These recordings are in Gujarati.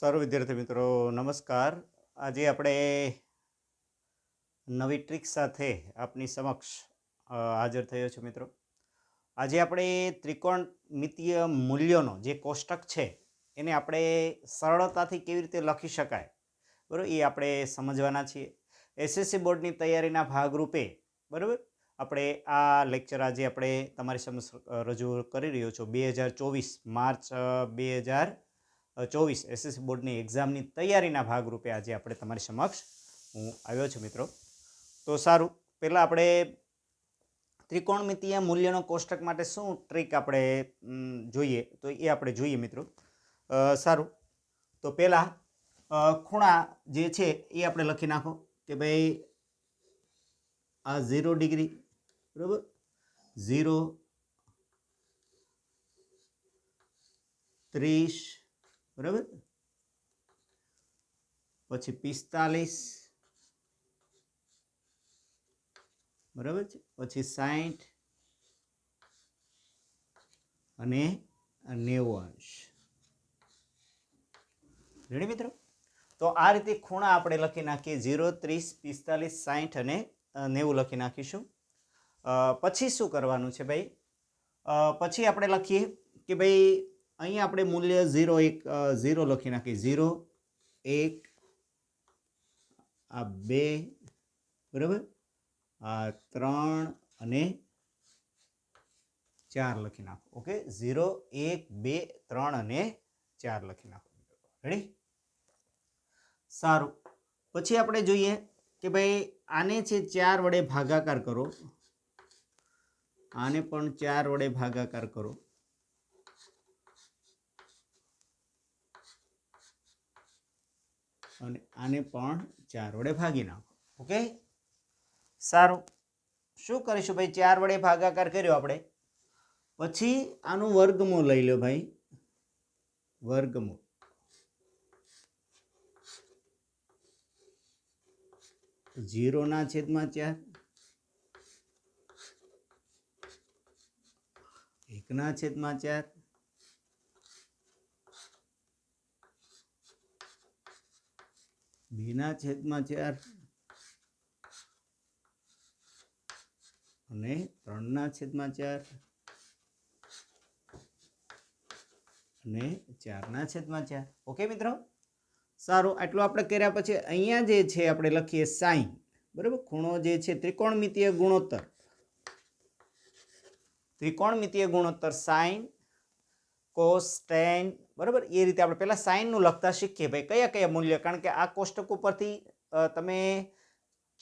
સર્વ વિદ્યાર્થી મિત્રો, નમસ્કાર. આજે આપણે નવી ટ્રીક સાથે આપની સમક્ષ હાજર થયો છું મિત્રો. આજે આપણે ત્રિકોણ મિતીય મૂલ્યોનો જે કોષ્ટક છે, એને આપણે સરળતાથી કેવી રીતે લખી શકાય? બરાબર? એ આપણે સમજવાના છીએ. એસએસસી બોર્ડની તૈયારીના ભાગરૂપે, બરાબર? આપણે આ લેક્ચર આજે આપણે તમારી સમક્ષ રજૂ કરી રહ્યો છું. બે હજાર ચોવીસ, માર્ચ બે હજાર ચોવીસ એસએસસી બોર્ડની એક્ઝામની તૈયારીના ભાગરૂપે આજે આપણે તમારી સમક્ષ હું આવ્યો છું મિત્રો. તો સારું, પહેલાં આપણે ત્રિકોણમિતીય મૂલ્યનો કોષ્ટક માટે શું ટ્રીક આપણે જોઈએ? તો એ આપણે જોઈએ મિત્રો. સારું. તો પહેલાં ખૂણા જે છે એ આપણે લખી નાખો કે ભાઈ આ ઝીરો ડિગ્રી, બરાબર? ઝીરો, ત્રીસ બરાબર? પછી પિસ્તાલીસ. બરાબર છે? પછી સાઠ અને નેવું અંશ. રેડી મિત્રો? તો આ રીતે ખૂણા આપણે લખી નાખીએ. ઝીરો, ત્રીસ, પિસ્તાલીસ સાઠ અને નેવું લખી નાખીશું. પછી શું કરવાનું છે ભાઈ? પછી આપણે લખીએ કે ભાઈ અહીંયા આપણે મૂલ્ય ઝીરો એક ઝીરો લખી નાખીએ. ઝીરો, એક, આ બે, બરાબર? આ ત્રણ અને ચાર લખી નાખો. ઓકે? ઝીરો, એક, બે, ત્રણ અને ચાર લખી નાખો. રેડી સારું. પછી આપણે જોઈએ કે ભાઈ આને છે ચાર વડે ભાગાકાર કરો. આને પણ ચાર વડે ભાગાકાર કરો. અને આને પણ ચાર વડે ભાગી નાખો. ઓકે? સારું. શું કરીશું ભાઈ? ચાર વડે ભાગાકાર કર્યો આપણે. પછી આનું વર્ગમૂળ લઈ લો ભાઈ. વર્ગમૂળ. જીરોના છેદમાં ચાર. એકના છેદમાં ચાર. બેના છેદમાં ચાર. અને ત્રણના છેદમાં ચાર. અને ચારના છેદમાં ચાર. ઓકે મિત્રો? સારું, આટલું આપણે કર્યા પછી અહીંયા જે છે આપણે લખીએ સાઈન. બરાબર? ખૂણો જે છે ત્રિકોણમિતીય ગુણોત્તર. ત્રિકોણમિતીય ગુણોત્તર સાઈન કોસ ટેન બરાબર? એ રીતે આપણે પહેલાં સાઇનનું લખતા શીખીએ ભાઈ, કયા કયા મૂલ્ય? કારણ કે આ કોષ્ટક ઉપરથી તમે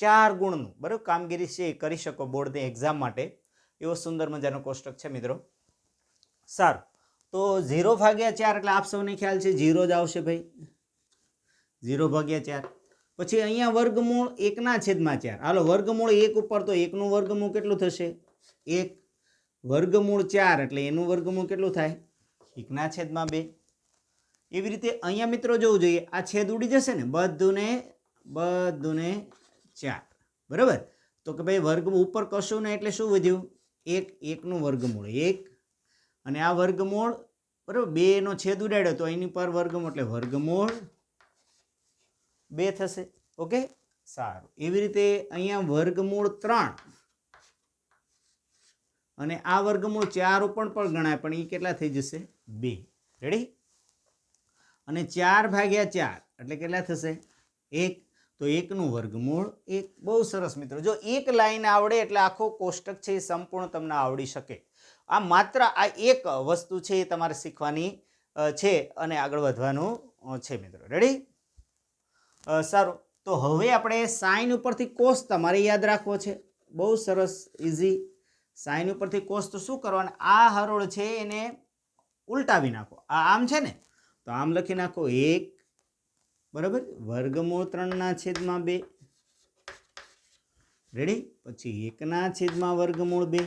ચાર ગુણનું, બરાબર, કામગીરી છે એ કરી શકો બોર્ડની એક્ઝામ માટે. એવો સુંદર મજાનો કોષ્ટક છે મિત્રો. સારું. તો ઝીરો ભાગ્યા ચાર એટલે આપ સૌને ખ્યાલ છે, ઝીરો જ આવશે ભાઈ. ઝીરો ભાગ્યા ચાર. પછી અહીંયા વર્ગમૂળ એકના છેદમાં ચાર. હાલો, વર્ગમૂળ એક ઉપર તો એકનું વર્ગમૂળ કેટલું થશે? એક. વર્ગમૂળ ચાર એટલે એનું વર્ગમૂળ કેટલું થાય? એકના છેદમાં બે. એવી રીતે અહીંયા મિત્રો જોવું જોઈએ, આ છેદ ઉડી જશે ને, બધુંને બધુંને ચાર. બરાબર? તો કે ભાઈ વર્ગ ઉપર કશું ને એટલે શું વધ્યું? એક, એકનું વર્ગમૂળ, એક. અને આ વર્ગમૂળ, બરાબર, બેનો છેદ ઉડાડ્યો તો એની પર વર્ગમૂળ એટલે વર્ગમૂળ બે થશે. ઓકે? સારું. એવી રીતે અહીંયા વર્ગમૂળ ત્રણ. અને આ વર્ગમૂળ ચાર ઉપર પણ ગણાય, પણ એ કેટલા થઈ જશે? બે. રેડી અને ચાર ભાગ્યા ચાર, એટલે કેટલા થશે? એક. તો એકનું વર્ગમૂળ એક. બહુ સરસ મિત્રો. જો એક લાઈન આવડે એટલે આખો કોષ્ટક છે એ સંપૂર્ણ તમને આવડી શકે. આ માત્ર આ એક વસ્તુ છે એ તમારે શીખવાની છે અને આગળ વધવાનું છે મિત્રો. રેડી સારું. તો હવે આપણે સાઈન ઉપરથી કોષ તમારે યાદ રાખવો છે. બહુ સરસ ઇઝી સાઈન ઉપરથી કોષ તો શું કરવાનું? આ હરોળ છે એને ઉલટાવી નાખો. આ આમ છે ને? તો આમ લખી નાખો એક, બરાબર? વર્ગમૂળ ત્રણના છેદમાં બે. રેડી પછી એકના છેદમાં વર્ગમૂળ બે.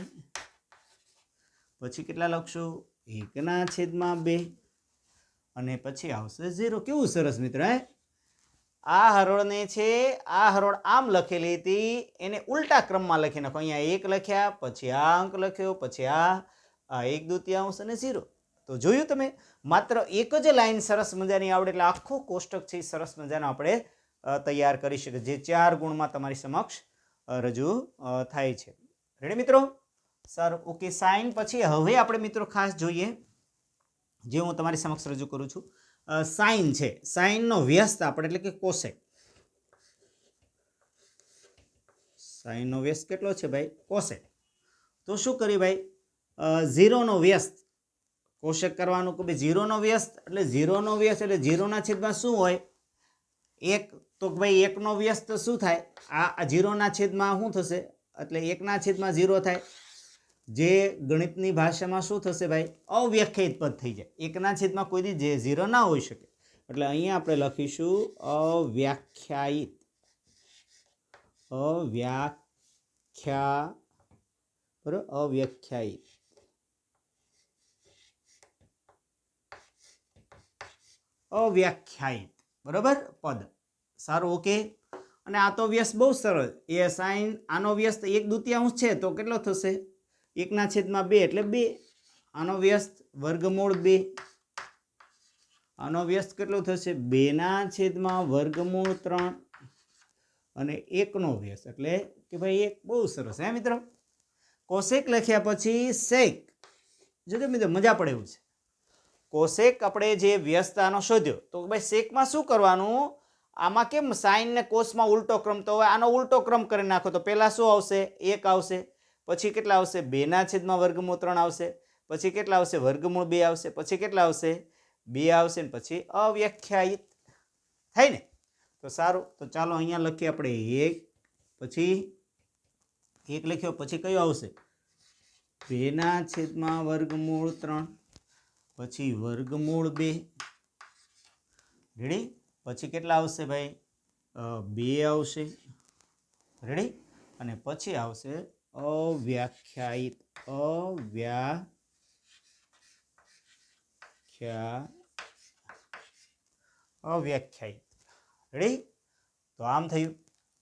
પછી કેટલા લખશો? એકના છેદમાં બે. અને પછી આવશે ઝીરો. કેવું સરસ મિત્ર, હે? આ હરોળને છે, આ હરોળ આમ લખેલી હતી, એને ઉલટા ક્રમમાં લખી નાખો. અહીંયા એક લખ્યા, પછી આ અંક લખ્યો, પછી આ આ એક દ્વિતીયાંશ અને ઝીરો. તો જોયું તમે? માત્ર એક જ લાઈન સરસ મજાની આવડે એટલે આખો કોષ્ટક છે એ સરસ મજાનો આપણે તૈયાર કરી શકીએ. જે ચાર ગુણમાં તમારી સમક્ષ રજૂ થાય છે. રેડી મિત્રો? સારું ઓકે સાઇન પછી હવે આપણે મિત્રો ખાસ જોઈએ. જે હું તમારી સમક્ષ રજૂ કરું છું. સાઇન છે. સાઇનનો વ્યસ્ત આપણે એટલે કે કોસેક સાઇનનો વ્યસ્ત કેટલો છે ભાઈ? કોસેક તો શું કરીએ ભાઈ? ઝીરોનો વ્યસ્ત. કોશેક કરવાનું કે ભાઈ ઝીરોનો વ્યસ્ત, એટલે ઝીરોનો વ્યસ્ત એટલે ઝીરોના છેદમાં શું હોય? એક, તો ભાઈ એકનો વ્યસ્ત શું થાય? આ ઝીરોના છેદમાં શું થશે? એટલે એકના છેદમાં ઝીરો થાય. જે ગણિતની ભાષામાં શું થશે ભાઈ? અવ્યાખ્યાયિત પદ થઈ જાય. એકના છેદમાં કોઈ જે ઝીરો ના હોઈ શકે. એટલે અહીંયા આપણે લખીશું અવ્યાખ્યાયિત. અવ્યાખ્યા, બરાબર? અવ્યાખ્યાયિત. અવ્યાખ્યાયિત. બરાબર? પદ. સારું, ઓકે. અને આ તો વ્યસ્ત બહુ સરળ. એ સાઈન, આનો વ્યસ્ત એક દુત્યાંશ છે, તો કેટલો થશે? એકના છેદમાં બે એટલે બે. આનો વ્યસ્ત વર્ગમૂળ બે. આનો વ્યસ્ત કેટલો થશે? બેના છેદમાં વર્ગમૂળ ત્રણ. અને એકનો વ્યસ્ત એટલે કે ભાઈ એક. બહુ સરસ, હે મિત્રો? કોશેક લખ્યા પછી શેક. જોજો મિત્રો, મજા પડે એવું છે. કોશેક આપણે જે વ્યસ્તતાનો શોધ્યો, તો ભાઈ શેકમાં શું કરવાનું? આમાં કેમ સાઈન ને કોષમાં ઉલટો ક્રમ? તો હવે આનો ઉલટો ક્રમ કરી નાખો, તો પહેલાં શું આવશે? એક આવશે, પછી કેટલા આવશે? બેના છેદમાં વર્ગમૂળ ત્રણ આવશે, પછી કેટલા આવશે? વર્ગમૂળ બે આવશે, પછી કેટલા આવશે? બે આવશે ને પછી અવ્યાખ્યાયિત. થાય ને? તો સારું, તો ચાલો અહીંયા લખીએ આપણે એક, પછી એક લખ્યો, પછી કયો આવશે? બેના છેદમાં વર્ગમૂળ ત્રણ. પછી વર્ગમૂળ બે. રેડી પછી કેટલા આવશે ભાઈ? બે આવશે. રેડી અને પછી આવશે અવ્યાખ્યાયિત. અવ્યાખ્યા અવ્યાખ્યાયિત. રેડી તો આમ થયું.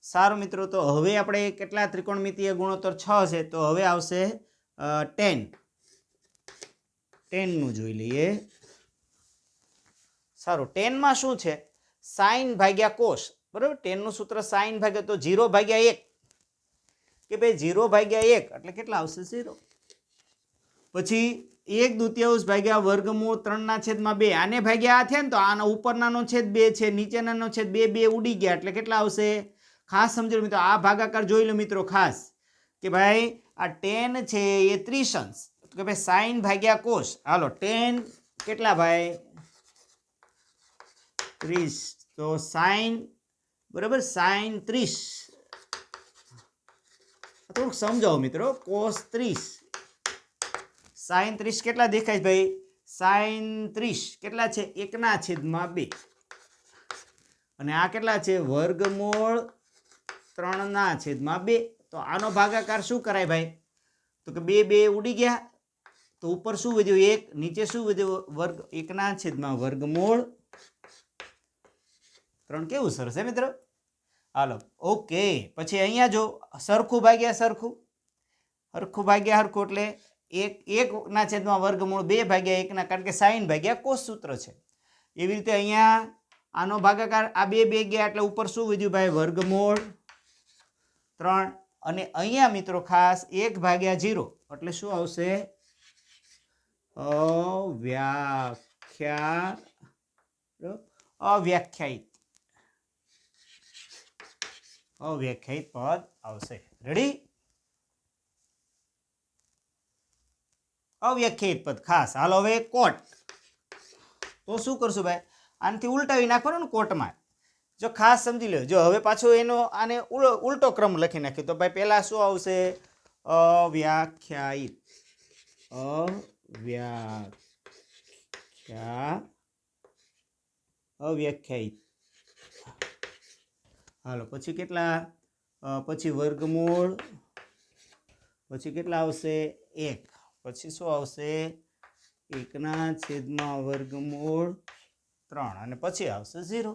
સારું મિત્રો, તો હવે આપણે કેટલા ત્રિકોણમિતીય ગુણોત્તર છ છે, તો હવે આવશે ટેન. ટેનનું જોઈ લઈએ. સારું, ટેનમાં શું છે? સાઈન ભાગ્યા કોષ બરાબર? ટેનનું સૂત્ર સાઈન ભાગ્યા તો ઝીરો ભાગ્યા એક. કે ભાઈ ઝીરો ભાગ્યા એક, એટલે કેટલા આવશે? ઝીરો. પછી એક દુત્યાંશ ભાગ્યા વર્ગમૂળ ત્રણના છેદમાં બે. આને ભાગ્યા આ થયા ને તો આના ઉપરનાનો છેદ બે છે, નીચેનાનો છેદ બે બે ઉડી ગયા, એટલે કેટલા આવશે? ખાસ સમજો મિત્રો, આ ભાગાકાર જોઈ લો મિત્રો, ખાસ. કે ભાઈ આ ટેન છે એ ત્રિશંશ કે ભાઈ સાઈન ભાગ્યા કોસ? હાલો, ટેન કેટલા ભાઈ? ત્રીસ. તો સાઈન, બરાબર સાઈન ત્રીસ. થોડુંક સમજાવો મિત્રો, કોસ ત્રીસ. સાઈન ત્રીસ કેટલા દેખાય ભાઈ? સાઈન ત્રીસ. કેટલા છે? એકના છેદમાં બે. અને આ કેટલા છે? વર્ગમૂળ ત્રણના છેદમાં બે. તો આનો ભાગાકાર શું કરાય ભાઈ? તો કે બે બે ઉડી ગયા. તો ઉપર શું વધ્યું? એક, નીચે શું વધ્યું? વર્ગ, એકના છેદમાં વર્ગમૂળ. ત્રણ કેવું સરસ હે મિત્ર? હાલો, ઓકે. પછી અહીંયા જો, સરખું ભાગ્યા સરખું. સરખું ભાગ્યા સરખું એટલે એક, એકના છેદમાં વર્ગમૂળ, બે ભાગ્યા એકના, કારણ કે સાઈન ભાગ્યા કોષ સૂત્ર છે. એવી રીતે અહીંયા આનો ભાગાકાર, આ બે બે ગયા એટલે ઉપર શું વધ્યું ભાઈ? વર્ગમૂળ. ત્રણ. અને અહીંયા મિત્રો ખાસ એક ભાગ્યા જીરો. એટલે શું આવશે? અવ્યાખ્યા અવ્યાખ્યાયિત. અવ્યાખ્યાયિત પદ આવશે. રેડી અવ્યાખ્યાયિત પદ. ખાસ. હાલો હવે કોટ. તો શું કરશું ભાઈ? આનાથી ઉલટાવી નાખવાનું ને કોટમાં. જો ખાસ સમજી લો જો હવે પાછો એનો આને ઉલટો ક્રમ લખી નાખ્યો. તો ભાઈ પહેલાં શું આવશે? અવ્યાખ્યાયિત. અવ્યાખ્યા અવ્યાખ્યાયિત. હાલો, પછી કેટલા? પછી વર્ગમૂળ, પછી કેટલા આવશે? એક. પછી શું આવશે? એકના છેદમાં વર્ગમૂળ ત્રણ. અને પછી આવશે ઝીરો.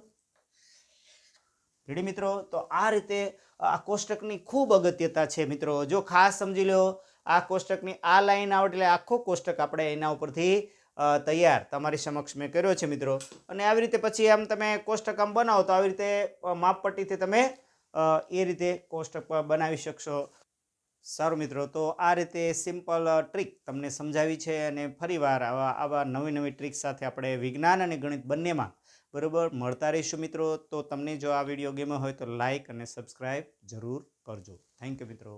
રેડી મિત્રો? તો આ રીતે આ કોષ્ટકની ખૂબ અગત્યતા છે મિત્રો. જો ખાસ સમજી લો આ કોષ્ટકની આ લાઈન આવડે એટલે આખો કોષ્ટક આપણે એના ઉપરથી તૈયાર તમારી સમક્ષ મેં કર્યો છે મિત્રો. અને આવી રીતે પછી આમ તમે કોષ્ટક આમ બનાવો તો આવી રીતે માપપટ્ટીથી તમે એ રીતે કોષ્ટક બનાવી શકશો. સારું મિત્રો, તો આ રીતે સિમ્પલ ટ્રીક તમને સમજાવી છે અને ફરીવાર આવા આવા નવી નવી ટ્રીક સાથે આપણે વિજ્ઞાન અને ગણિત બંનેમાં બરાબર મળતા રહીશું મિત્રો. તો તમને જો આ વીડિયો ગમ્યો હોય તો લાઇક અને સબસ્ક્રાઈબ જરૂર કરજો. થેન્ક યુ મિત્રો.